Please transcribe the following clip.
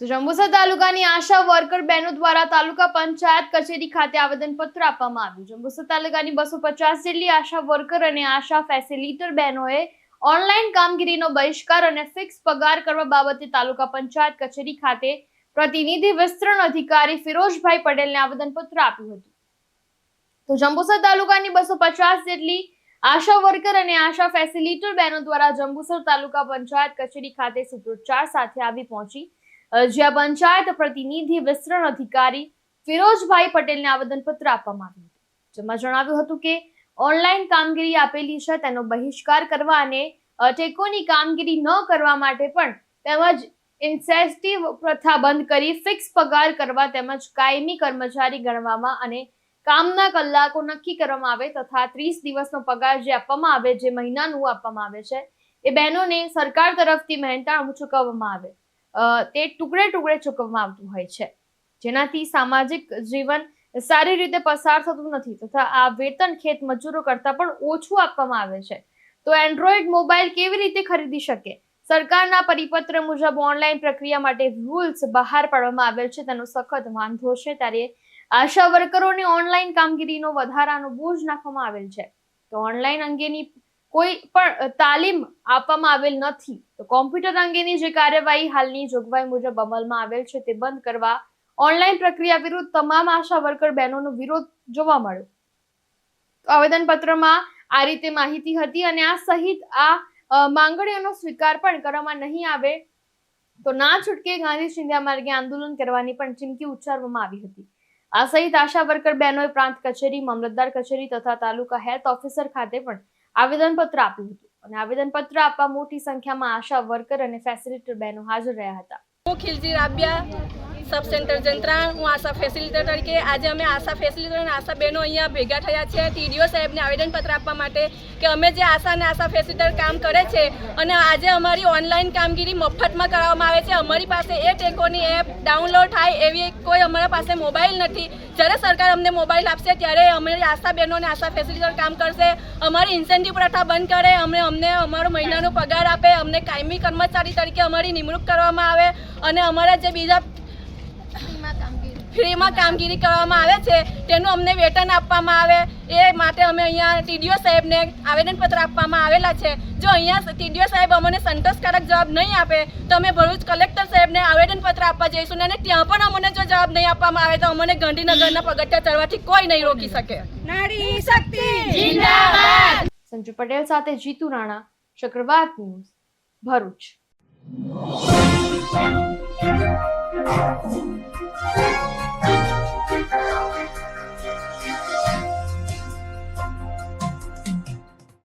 તો જંબુસર તાલુકાની આશા વર્કર બહેનો દ્વારા તાલુકા પંચાયત કચેરી ખાતે આવેદનપત્ર આપવામાં આવ્યું. જંબુસર તાલુકાની બસો પચાસ જેટલી આશા વર્કર અને આશા ફેસિલિટર બહેનોએ ઓનલાઈન કામગીરીનો બહિષ્કાર અને ફિક્સ પગાર કરવા બાબતે તાલુકા પંચાયત કચેરી ખાતે પ્રતિનિધિ વિસ્તરણ અધિકારી ફિરોજભાઈ પટેલને આવેદનપત્ર આપ્યું હતું. તો જંબુસર તાલુકાની બસો પચાસ જેટલી આશા વર્કર અને આશા ફેસિલિટર બહેનો દ્વારા જંબુસર તાલુકા પંચાયત કચેરી ખાતે સૂત્રોચ્ચાર સાથે આવી પહોંચી. જ્યાં પંચાયત પ્રતિનિધિ વિસ્તરણ અધિકારી ફિરોજભાઈ પટેલને આવેદનપત્ર આપવામાં આવ્યું હતું. જેમાં જણાવ્યું હતું કે, ઓનલાઈન કામગીરી આપેલી છે, તેનો બહિષ્કાર કરવા અને ટેકોની કામગીરી ન કરવા માટે પણ તેમજ ઇન્સેસ્ટિવ પ્રથા બંધ કરી, ફિક્સ પગાર કરવા તેમજ કાયમી કર્મચારી ગણવામાં અને કામના કલાકો નક્કી કરવામાં આવે તથા ત્રીસ દિવસનો પગાર જે આપવામાં આવે, જે મહિનાનું આપવામાં આવે છે, એ બહેનોને સરકાર તરફથી મહેનતાણું ચૂકવવામાં આવે. તે ટુકડે ટુકડે ચૂકવવામાં આવતું હોય છે. જેનાથી સામાજિક જીવન સારી રીતે પસાર થતું નથી તથા આ વેતન ખેત મજૂરો કરતા પણ ઓછું આપવામાં આવે છે. તો એન્ડ્રોઈડ મોબાઈલ કેવી રીતે ખરીદી શકે? સરકારના પરિપત્ર મુજબ ઓનલાઈન પ્રક્રિયા માટે રૂલ્સ બહાર પાડવામાં આવેલ છે. તેનો સખત વાંધો છે. ત્યારે આશા વર્કરોને ઓનલાઈન કામગીરીનો વધારાનો બોજ નાખવામાં આવેલ છે. તો ઓનલાઈન અંગેની કોઈ પણ તાલીમ આપવામાં આવેલ નથી, તો કોમ્પ્યુટર અંગેની જે કાર્યવાહી હાલની જોગવાઈ મુજબ અમલમાં આવેલ છે તે બંધ કરવા ઓનલાઈન પ્રક્રિયા વિરુદ્ધ તમામ આશા વર્કર બહેનોનો વિરોધ જોવા મળ્યો. આવેદનપત્રમાં આ રીતે માહિતી હતી અને આ સહિત આ માંગણીઓનો સ્વીકાર પણ કરવામાં નહીં આવે, તો ના છૂટકે ગાંધી ચિંધ્યા માર્ગે આંદોલન કરવાની પણ ચીમકી ઉચ્ચારવામાં આવી હતી. આ સહિત આશા વર્કર બહેનોએ પ્રાંત કચેરી, મામલતદાર કચેરી તથા તાલુકા હેલ્થ ઓફિસર ખાતે પણ આવેદનપત્ર આપ્યું હતું. અને આવેદનપત્ર આપવા મોટી સંખ્યામાં આશા વર્કર અને ફેસિલિટર બહેનો હાજર રહ્યા હતા. હું Khilji Rabia sub centre Jantran. હું આશા ફેસિલિટર તરીકે આજે અમે આશા ફેસિલિટર અને આશા બહેનો અહીંયા ભેગા થયા છે. ટીડીઓ સાહેબને આવેદનપત્ર આપવા માટે કે અમે જે આશા અને આશા ફેસિલિટર કામ કરે છે અને આજે અમારી ઓનલાઈન કામગીરી મફતમાં કરવામાં આવે છે. અમારી પાસે એ ટેકોની એપ ડાઉનલોડ થાય એવી કોઈ અમારા પાસે મોબાઈલ નથી. જ્યારે સરકાર અમને મોબાઈલ આપશે, ત્યારે અમારી આશા બહેનો અને આશા ફેસિલિટર કામ કરશે. અમારી ઇન્સેન્ટિવ પ્રથા બંધ કરે અમે અમને અમારો મહિનાનો પગાર આપે, અમને કાયમી કર્મચારી તરીકે અમારી નિમણૂક કરવામાં આવે. અને અમારા જે બીજા ફ્રીમાં કામગીરી કરવામાં આવે છે તેનું અમને વેતન આપવામાં આવે. એ માટે અમે અહીંયા ટીડીઓ સાહેબને આવેદનપત્ર આપવામાં આવેલા છે. જો અહીંયા ટીડીઓ સાહેબ અમને સંતોષકારક જવાબ નહીં આપે તો અમે ભરૂચ કલેક્ટર સાહેબને આવેદનપત્ર આપવા જઈશું અને ત્યાં પણ અમને જો જવાબ નહીં આપવામાં આવે તો અમને ગાંધીનગરના પગથિયા ચડવાથી કોઈ નહીં રોકી શકે. નારી શક્તિ! સંજુ પટેલ સાથે જીતુ રાણા ચક્રવાત ન્યૂઝ ભરૂચ. Thank you.